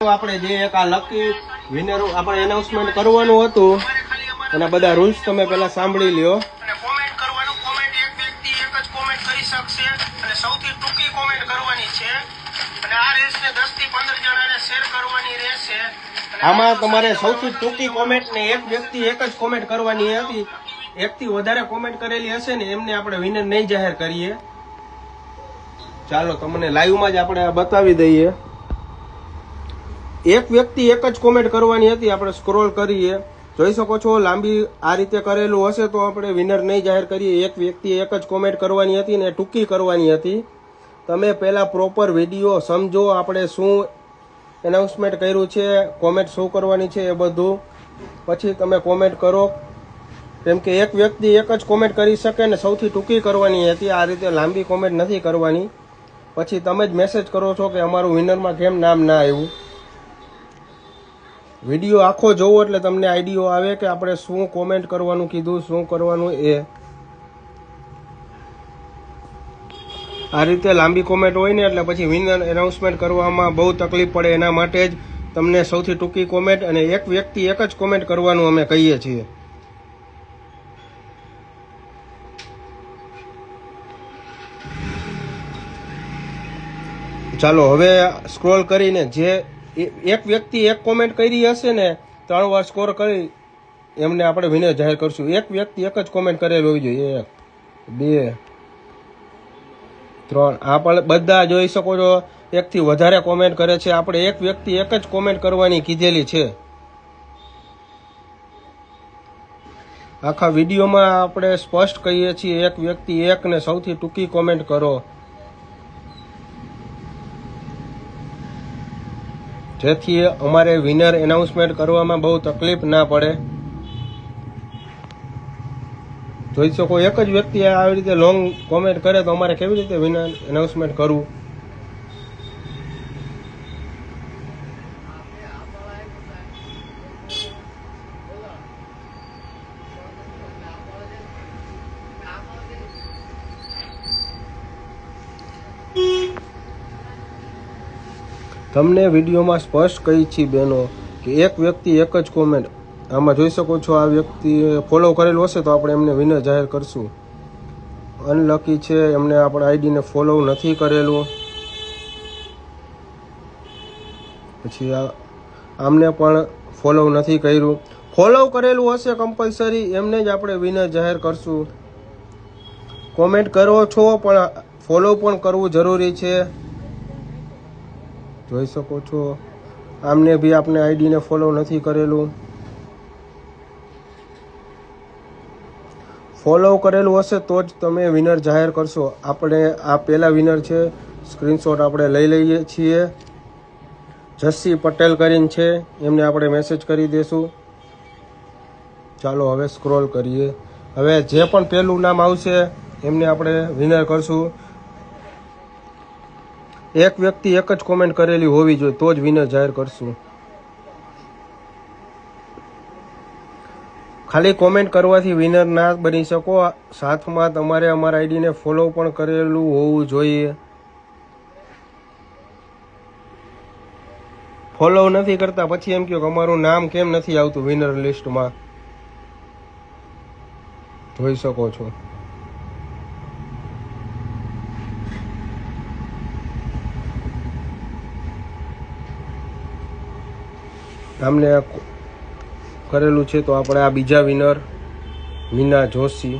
આપણે જે એક આ લકી વિનર આપણે એનાઉન્સમેન્ટ કરવાનું હતું એના બધા રૂલ્સ તમે પહેલા સાંભળી લ્યો. કોમેન્ટ કરવાનું કોમેન્ટ એક વ્યક્તિ એક જ કોમેન્ટ કરી શકશે. અને સૌથી ટૂંકી કોમેન્ટ કરવાની છે. અને આ રેસને 10 થી 15 જણાને શેર કરવાની રહેશે. આમાં તમારે સૌથી ટૂંકી કોમેન્ટ ને એક વ્યક્તિ એક જ કોમેન્ટ કરવાની હતી. એકથી વધારે કોમેન્ટ કરેલી હશે ને એમને આપણે વિનર નહીં જાહેર કરીએ. ચાલો તમને લાઈવમાં જ આપણે બતાવી દઈએ. એક વ્યક્તિ એક જ કોમેન્ટ કરવાની હતી. આપણે સ્ક્રોલ કરીએ. જોઈ શકો છો, લાંબી આ રીતે કરેલું હશે તો આપણે વિનર નહીં જાહેર કરીએ. એક વ્યક્તિ એક જ કોમેન્ટ કરવાની હતી ને ટૂંકી કરવાની હતી. તમે પહેલાં પ્રોપર વીડિયો સમજો, આપણે શું એનાઉન્સમેન્ટ કર્યું છે કોમેન્ટ શું કરવાની છે એ બધું. પછી તમે કોમેન્ટ કરો. કેમ કે એક વ્યક્તિ એક જ કોમેન્ટ કરી શકે ને સૌથી ટૂંકી કરવાની હતી. આ રીતે લાંબી કોમેન્ટ નથી કરવાની. પછી તમે જ મેસેજ કરો છો કે અમારું વિનરમાં કેમ નામ ના આવ્યું. વીડિયો આખો જોવો એટલે તમને આઈડિયો આવે કે આપણે શું કોમેન્ટ કરવાનું કીધું, શું કરવાનું એ. આ રીતે લાંબી કોમેન્ટ હોય ને એટલે પછી વિનર એનાઉન્સમેન્ટ કરવામાં બહુ તકલીફ પડે એના માટે જ તમને સૌથી ટૂંકી કોમેન્ટ અને એક વ્યક્તિ એક જ કોમેન્ટ કરવાનું અમે કહીએ છીએ. ચાલો, હવે સ્ક્રોલ કરીને જે એક વ્યક્તિ એક કોમેન્ટ કરી હશે ને, ત્રણ વાર સ્કોર કરી, એમને આપણે વિનર જાહેર કરશું. એક વ્યક્તિ એક જ કોમેન્ટ કરેલ હોવી જોઈએ. એક, બે, ત્રણ. આપણે બધા જોઈ શકો છો. એકથી વધારે કોમેન્ટ કરે છે. આપણે એક વ્યક્તિ એક જ કોમેન્ટ કરવાની કીધેલી છે. આખા વિડીયોમાં આપણે સ્પષ્ટ કહીએ છીએ, એક વ્યક્તિ એકને સૌથી ટૂંકી કોમેન્ટ કરો. જેથી અમારે વિનર એનાઉન્સમેન્ટ કરવામાં બહુ તકલીફ ના પડે. જોઈ શકો એક જ વ્યક્તિ આવી રીતે લોંગ કોમેન્ટ કરે તો અમારે કેવી રીતે વિનર એનાઉન્સમેન્ટ કરવું? તમને વિડીયોમાં સ્પષ્ટ કહી છે બેનો કે એક વ્યક્તિ એક જ કોમેન્ટ આમાં જોઈ શકો છો આ વ્યક્તિ ફોલો કરેલો હશે તો આપણે એમને વિનર જાહેર કરશું. અનલકી છે, એમને આપણે આઈડીને ફોલો નથી કરેલું. પછી આ આમને પણ ફોલો નથી કર્યું. ફોલો કરેલું હશે કમ્પલસરી એમને જ આપણે વિનર જાહેર કરશું. કોમેન્ટ કરો છો, પણ ફોલો પણ કરવું જરૂરી છે. જોઈ શકો છો. આમને બી આપણે આઈડીને ફોલો નથી કરેલું. ફોલો કરેલું હશે તો જ તમે વિનર જાહેર કરશો. આપણે, આ પહેલા વિનર છે. સ્ક્રીનશોટ આપણે લઈ લઈએ છીએ. જસ્સી પટેલ કરીને છે. એમને આપણે મેસેજ કરી દેશું. ચાલો હવે સ્ક્રોલ કરીએ. હવે જે પણ પહેલું નામ આવશે, એમને આપણે વિનર કરશું. એક વ્યક્તિ એક જ કોમેન્ટ કરેલી હોવી જોઈએ, તો જ વિનર જાહેર કરશું. ખાલી કોમેન્ટ કરવાથી વિનર ના બની શકો. સાથમાં તમારે અમારા આઈડીને ફોલો પણ કરેલું હોવું જોઈએ. ફોલો નથી કરતા, પછી એમ કહો કે અમારું નામ કેમ નથી આવતું વિનર લિસ્ટમાં જોઈ શકો છો. આમને આ કરેલું છે તો આપણે આ બીજા વિનર મીના જોશી